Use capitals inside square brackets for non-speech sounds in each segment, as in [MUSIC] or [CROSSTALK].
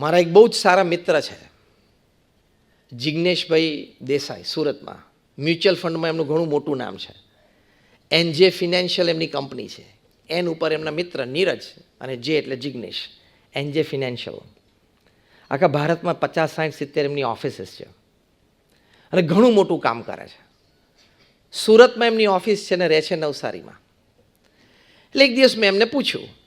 મારા એક બહુ જ સારા મિત્ર છે. જિજ્ઞેશભાઈ દેસાઈ, સુરતમાં. મ્યુચ્યુઅલ ફંડમાં એમનું ઘણું મોટું નામ છે. એનજે ફિનાન્શિયલ એમની કંપની છે. એન ઉપર એમના મિત્ર નીરજ અને જે એટલે જિજ્ઞેશ એનજે ફિનાન્શિયલ. આખા ભારતમાં પચાસ, સાઠ, સિત્તેર એમની ઓફિસીસ છે. અને ઘણું મોટું કામ કરે છે. સુરતમાં એમની ઓફિસ છે ને રહે છે નવસારીમાં. એટલે એક દિવસ મેં એમને પૂછ્યું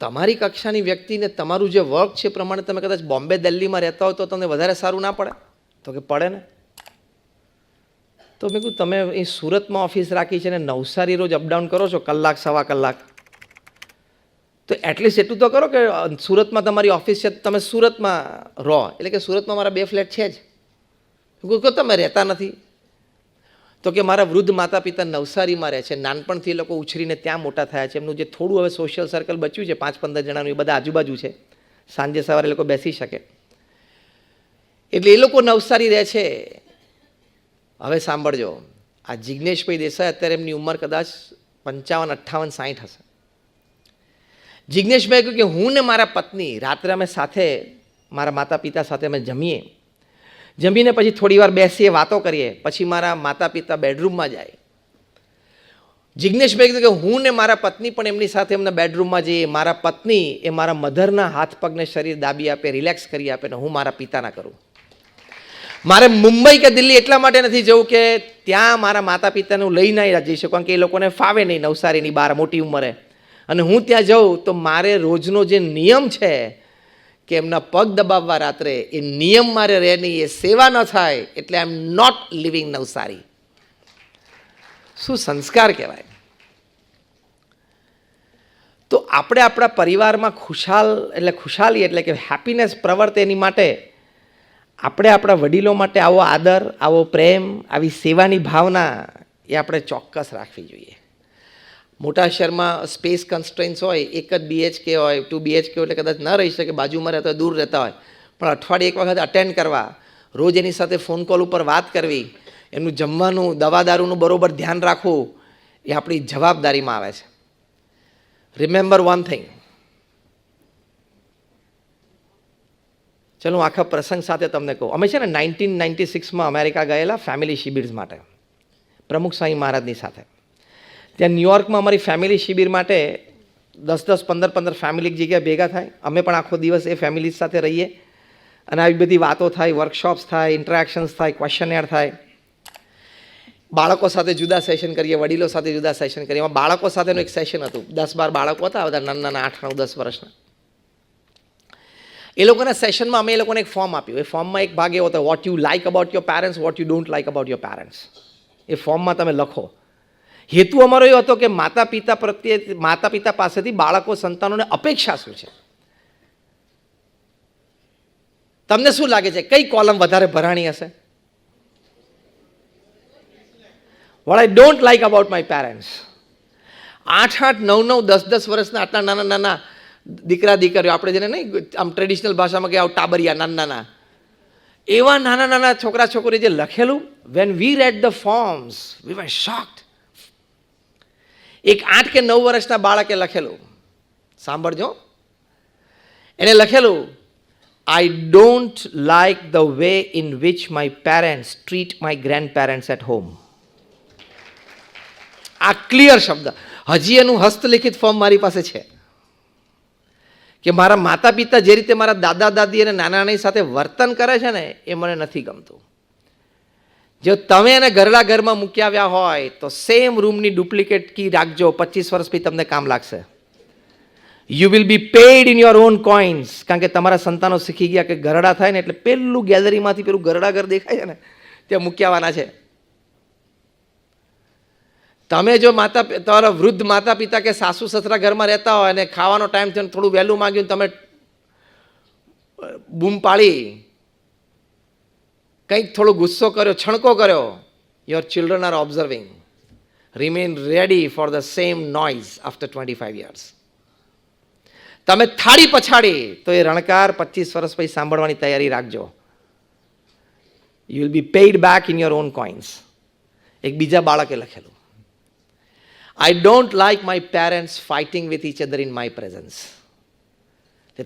તમારી કક્ષાની વ્યક્તિને તમારું જે વર્ક છે પ્રમાણે તમે કદાચ બોમ્બે, દિલ્હીમાં રહેતા હો તો તમને વધારે સારું ના પડે? તો કે પડે ને? તો મેં કહું તમે એ સુરતમાં ઓફિસ રાખી છે ને નવસારી રોજ અપડાઉન કરો છો, કલાક, સવા કલાક. તો એટલીસ્ટ એટલું તો કરો કે સુરતમાં તમારી ઓફિસ છે, તમે સુરતમાં રહો. એટલે કે સુરતમાં મારા બે ફ્લેટ છે જ. કહું તમે રહેતા નથી. તો કે મારા વૃદ્ધ માતા પિતા નવસારીમાં રહે છે. નાનપણથી એ લોકો ઉછરીને ત્યાં મોટા થયા છે. એમનું જે થોડું હવે સોશિયલ સર્કલ બચ્યું છે પાંચ પંદર જણાનું, એ બધા આજુબાજુ છે. સાંજે સવારે લોકો બેસી શકે. એટલે એ લોકો નવસારી રહે છે. હવે સાંભળજો. આ જિજ્ઞેશભાઈ દેસાઈ અત્યારે એમની ઉંમર કદાચ પંચાવન અઠ્ઠાવન સાઠ હશે. જિજ્ઞેશભાઈ કહ્યું કે હું ને મારા પત્ની રાત્રે અમે સાથે, મારા માતા પિતા સાથે અમે જમીએ. જમીને પછી થોડી વાર બેસીએ, વાતો કરીએ, પછી મારા માતા પિતા બેડરૂમમાં જાય. જિજ્ઞેશભાઈ કીધું કે હું ને મારા પત્ની પણ એમની સાથે એમના બેડરૂમમાં જઈએ. મારા પત્ની એ મારા મધરના હાથ પગને શરીર દાબી આપે, રિલેક્સ કરી આપે ને હું મારા પિતાના કરું. મારે મુંબઈ કે દિલ્હી એટલા માટે નથી જવું કે ત્યાં મારા માતા પિતાને લઈ નહીં જઈ શકું, કારણ કે એ લોકોને ફાવે નહીં નવસારીની બહાર, મોટી ઉંમરે. અને હું ત્યાં જાઉં તો મારે રોજનો જે નિયમ છે કે એમના પગ દબાવવા રાત્રે એ નિયમ મારે રહે નહીં, એ સેવા ન થાય, એટલે I am not living Navsari. શું સંસ્કાર કહેવાય? તો આપણે આપણા પરિવારમાં ખુશાલ, એટલે ખુશાલી એટલે કે હેપીનેસ પ્રવર્તે એની માટે આપણે આપણા વડીલો માટે આવો આદર, આવો પ્રેમ, આવી સેવાની ભાવના એ આપણે ચોક્કસ રાખવી જોઈએ. મોટા શહેરમાં સ્પેસ કન્સ્ટ્રેન્સ હોય, એક જ બીએચકે હોય ટુ બીએચકે એટલે કદાચ ન રહી શકે, બાજુમાં રહેતા દૂર રહેતા હોય. પણ અઠવાડિયે એક વખત અટેન્ડ કરવા. રોજ એની સાથે ફોન કોલ ઉપર વાત કરવી. એમનું જમવાનું દવાદારૂનું બરોબર ધ્યાન રાખવું, એ આપણી જવાબદારીમાં આવે છે. રિમેમ્બર વન થિંગ ચલો, હું આખા પ્રસંગ સાથે તમને કહું. અમે છે ને નાઇન્ટીન નાઇન્ટી સિક્સમાં અમેરિકા ગયેલા ફેમિલી શિબિર્સ માટે. પ્રમુખ સ્વામી મહારાજની સાથે. ત્યાં ન્યુયોર્કમાં અમારી ફેમિલી શિબિર માટે દસ દસ, પંદર પંદર ફેમિલી જગ્યા ભેગા થાય. અમે પણ આખો દિવસ એ ફેમિલી સાથે રહીએ. અને આવી બધી વાતો થાય વર્કશોપ્સ થાય ઇન્ટરેક્શન્સ થાય ક્વેશ્ચન થાય. બાળકો સાથે જુદા સેશન કરીએ, વડીલો સાથે જુદા સેશન કરીએ. એમાં બાળકો સાથેનું એક સેશન હતું. દસ, બાર બાળકો હતા, બધા નાના નાના, આઠ, નવ, દસ વર્ષના. એ લોકોના સેશનમાં અમે એ લોકોને એક ફોર્મ આપ્યું. એ ફોર્મમાં એક ભાગ એવો હતો what you like about your parents what you don't like about your parents એ ફોર્મમાં તમે લખો. હેતુ અમારો એવો હતો કે માતા પિતા પ્રત્યે, માતા પિતા પાસેથી બાળકો, સંતાનોને અપેક્ષા શું છે? તમને શું લાગે છે? કઈ કોલમ વધારે ભરાણી હશે? What I don't like about my parents આઠ આઠ નવ નવ દસ દસ વર્ષના આટલા નાના નાના દીકરા દીકરીઓ, આપણે જેને નહીં આમ ટ્રેડિશનલ ભાષામાં કે આવું ટાબરિયા, નાના નાના. એવા નાના નાના છોકરા છોકરી જે લખેલું when we read the forms we were shocked એક આઠ કે નવ વર્ષના બાળકે લખેલું. સાંભળજો. એણે લખેલું I don't like the way in which my parents treat my grandparents at home આ ક્લિયર શબ્દ. હજી એનું હસ્તલિખિત ફોર્મ મારી પાસે છે. કે મારા માતા પિતા જે રીતે મારા દાદા દાદી અને નાના નાની સાથે વર્તન કરે છે ને, એ મને નથી ગમતું. જો તમે એને ઘરડા ઘરમાં મૂકી આવ્યા હોય, તો સેમ રૂમની ડુપ્લિકેટ કી રાખજો. પચીસ વર્ષ પછી તમને કામ લાગશે. You will be paid in your own coins કારણ કે તમારા સંતાનો શીખી ગયા કે ગરડા થાય ને એટલે પેલું ગેલેરીમાંથી પેલું ગરડા ઘર દેખાય છે ને, ત્યાં મૂકી આવવાના છે. તમે જો માતા તમારા વૃદ્ધ માતા પિતા કે સાસુ સસરા ઘરમાં રહેતા હોય અને ખાવાનો ટાઈમ થયો થોડું વહેલું માંગ્યું તમે બૂમ પાડી કંઈક થોડો ગુસ્સો કર્યો, છણકો કર્યો your children are observing remain ready for the same noise after twenty five years તમે થાળી પછાડી, તો એ રણકાર પચીસ વર્ષ પછી સાંભળવાની તૈયારી રાખજો. You will be paid back in your own coins એક બીજા બાળકે લખેલું. I don't like my parents fighting with each other in my presence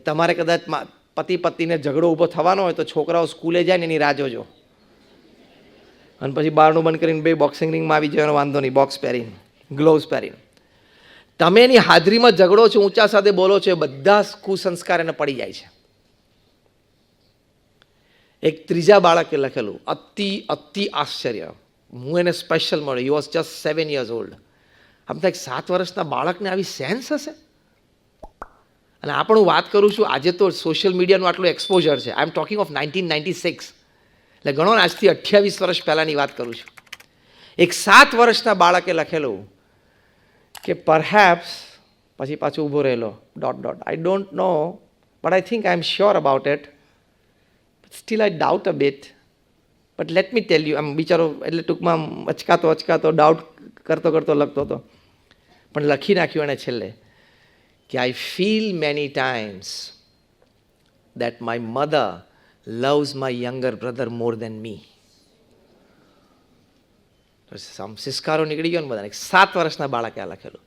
તમારે કદાચ પતિ પત્નીને ઝઘડો ઊભો થવાનો હોય તો છોકરાઓ સ્કૂલે જાય ને એની રાહ જોજો. અને પછી બહારનું બંધ કરીને બે બોક્સિંગ રિંગમાં આવી જવાનો વાંધો નહીં બોક્સ પહેરીને ગ્લોવ્સ પહેરીને. તમે એની હાજરીમાં ઝઘડો છો, ઊંચા સાથે બોલો છો, એ બધા કુસંસ્કાર એને પડી જાય છે. એક ત્રીજા બાળકે લખેલું, અતિ અતિ આશ્ચર્ય. હું એને સ્પેશિયલ મળ્યો. You was just seven years old આમ થાય સાત વર્ષના બાળકને આવી સેન્સ હશે? અને આ પણ હું વાત કરું છું, આજે તો સોશિયલ મીડિયાનું આટલું એક્સપોઝર છે. I am talking of nineteen ninety six એટલે ને આજથી અઠ્યાવીસ વર્ષ પહેલાંની વાત કરું છું. એક સાત વર્ષના બાળકે લખેલું કે પરહેપ્સ પછી પાછું ઊભો રહેલો dot dot I don't know but I think I am sure about it still I doubt a bit but let me tell you આમ બિચારો એટલે ટૂંકમાં અચકાતો અચકાતો ડાઉટ કરતો કરતો લખતો હતો. પણ લખી નાખ્યું એણે છેલ્લે. કે I feel many times that my mother loves my younger brother more than me સંસ્કારો નીકળી ગયો ને બધાને. સાત વર્ષના બાળકે આ લખેલું.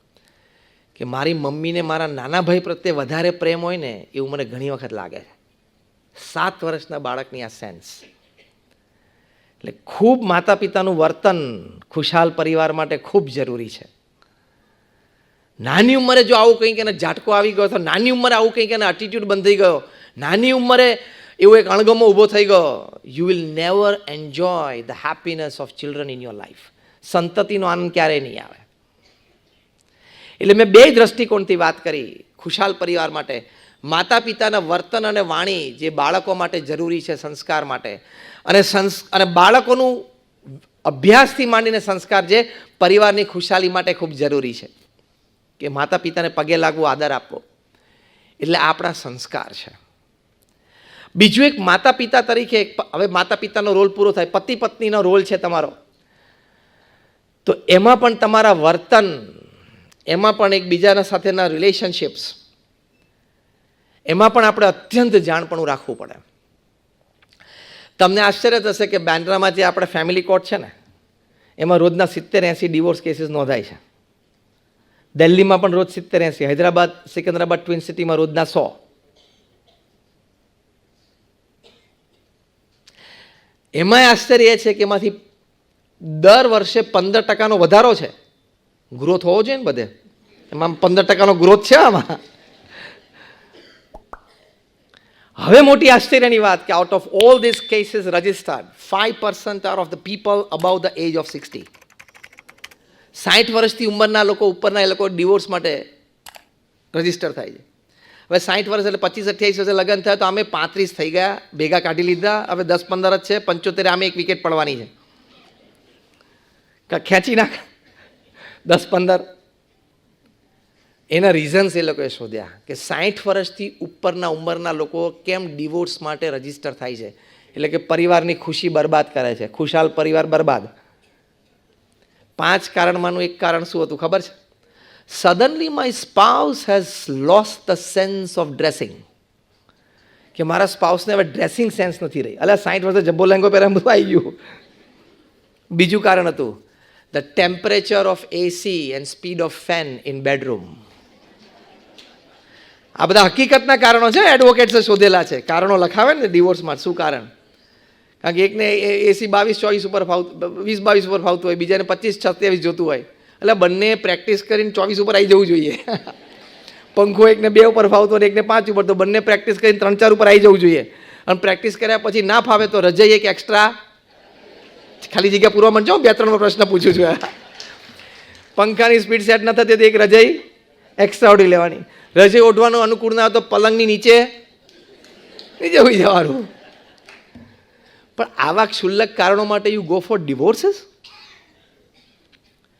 કે મારી મમ્મીને મારા નાના ભાઈ પ્રત્યે વધારે પ્રેમ હોય ને, એવું મને ઘણી વખત લાગે છે. સાત વર્ષના બાળકની આ સેન્સ એટલે ખૂબ માતા પિતાનું વર્તન ખુશાલ પરિવાર માટે ખૂબ જરૂરી છે. નાની ઉંમરે જો આવું કંઈક એને ઝાટકો આવી ગયો તો નાની ઉંમરે આવું કંઈક એને એટીટ્યૂડ બંધ ગયો. નાની ઉંમરે એવો એક અણગમો ઊભો થઈ ગયો. You will never enjoy the happiness of children in your life સંતતિનો આનંદ ક્યારેય નહીં આવે. એટલે મેં બે દ્રષ્ટિકોણથી વાત કરી ખુશાલ પરિવાર માટે. માતા પિતાના વર્તન અને વાણી જે બાળકો માટે જરૂરી છે સંસ્કાર માટે. અને સંસ, અને બાળકોનું અભ્યાસથી માંડીને સંસ્કાર જે પરિવારની ખુશાલી માટે ખૂબ જરૂરી છે. કે માતા પિતાને પગે લાગવું, આદર આપવો. એટલે આપણા સંસ્કાર છે. બીજું એક માતા પિતા તરીકે હવે માતા પિતાનો રોલ પૂરો થાય. પતિ પત્નીનો રોલ છે તમારો. તો એમાં પણ તમારા વર્તન, એમાં પણ એકબીજાના સાથેના રિલેશનશિપ્સ, એમાં પણ આપણે અત્યંત જાણપણું રાખવું પડે. તમને આશ્ચર્ય થશે કે બાંદ્રામાં જે આપણે ફેમિલી કોર્ટ છે ને, એમાં રોજના સિત્તેર એંસી ડિવોર્સ કેસીસ નોંધાય છે. દિલ્હીમાં પણ રોજ સિત્તેર એંસી, હૈદરાબાદ, સિકંદરાબાદ ટ્વિન સિટીમાં રોજના સો. એમાંય આશ્ચર્ય એ છે કે એમાંથી દર વર્ષે પંદર ટકાનો વધારો છે. ગ્રોથ હોવો જોઈએ ને બધે. એમાં પંદર ટકાનો ગ્રોથ છે આમાં. હવે મોટી આશ્ચર્યની વાત કે out of all this cases registered five percent are of the people above the age of sixty સાઠ વર્ષથી ઉંમરના લોકો ઉપરના એ લોકો ડિવોર્સ માટે રજિસ્ટર થાય છે. હવે સાઠ વર્ષ એટલે પચીસ અઠ્યાવીસ વર્ષે લગ્ન થયા તો અમે પાંત્રીસ થઈ ગયા, ભેગા કાઢી લીધા. હવે દસ પંદર જ છે, પંચોતેર આમે એક વિકેટ પડવાની છે. ખેંચી નાખ. દસ પંદર. એના રીઝન્સ એ લોકોએ શોધ્યા કે સાઠ વર્ષથી ઉપરના ઉંમરના લોકો કેમ ડિવોર્સ માટે રજિસ્ટર થાય છે. એટલે કે પરિવારની ખુશી બરબાદ કરે છે. ખુશાલ પરિવાર બરબાદ. પાંચ કારણમાંનું એક કારણ શું હતું ખબર છે? Suddenly my spouse has lost the sense of dressing કે મારા સ્પાઉસને હવે ડ્રેસિંગ સેન્સ નથી રહી. અલ્યા સાઠ વર્ષે જબ્બો લેંગો પહેરે બધું આવી ગયું. બીજું કારણ હતું the temperature of AC and speed of fan in bedroom આ બધા હકીકતના કારણો છે એડવોકેટ્સે શોધેલા છે. કારણો લખાવે ને ડિવોર્સમાં શું કારણ? કારણ કે એકને એસી બાવીસ, ચોવીસ ઉપર ફાવતું વીસ, બાવીસ ઉપર ફાવતું હોય, બીજાને પચીસ સત્યાવીસ જોતું હોય. એટલે બંને પ્રેક્ટિસ કરીને ચોવીસ ઉપર આવી જવું જોઈએ. [LAUGHS] પંખો એકને બે ઉપર ફાવતો હોય એકને પાંચ ઉપર, તો બંને પ્રેક્ટિસ કરીને ત્રણ, ચાર ઉપર આવી જવું જોઈએ. અને પ્રેક્ટિસ કર્યા પછી ના ફાવે તો રજાઈ એક એક્સ્ટ્રા ખાલી જગ્યા પૂરવા માંડજો બે, ત્રણ પ્રશ્ન પૂછું છું. [LAUGHS] પંખાની સ્પીડ સેટ ન થતી તો એક રજાઈ એક્સ્ટ્રા ઓડી લેવાની. રજાઈ ઓઢવાનું અનુકૂળ ના હોય તો પલંગની નીચે નીચે હોઈ જવાનું. પણ આવા ક્ષુલ્લક કારણો માટે યુ ગો ફોર ડિવોર્સિસ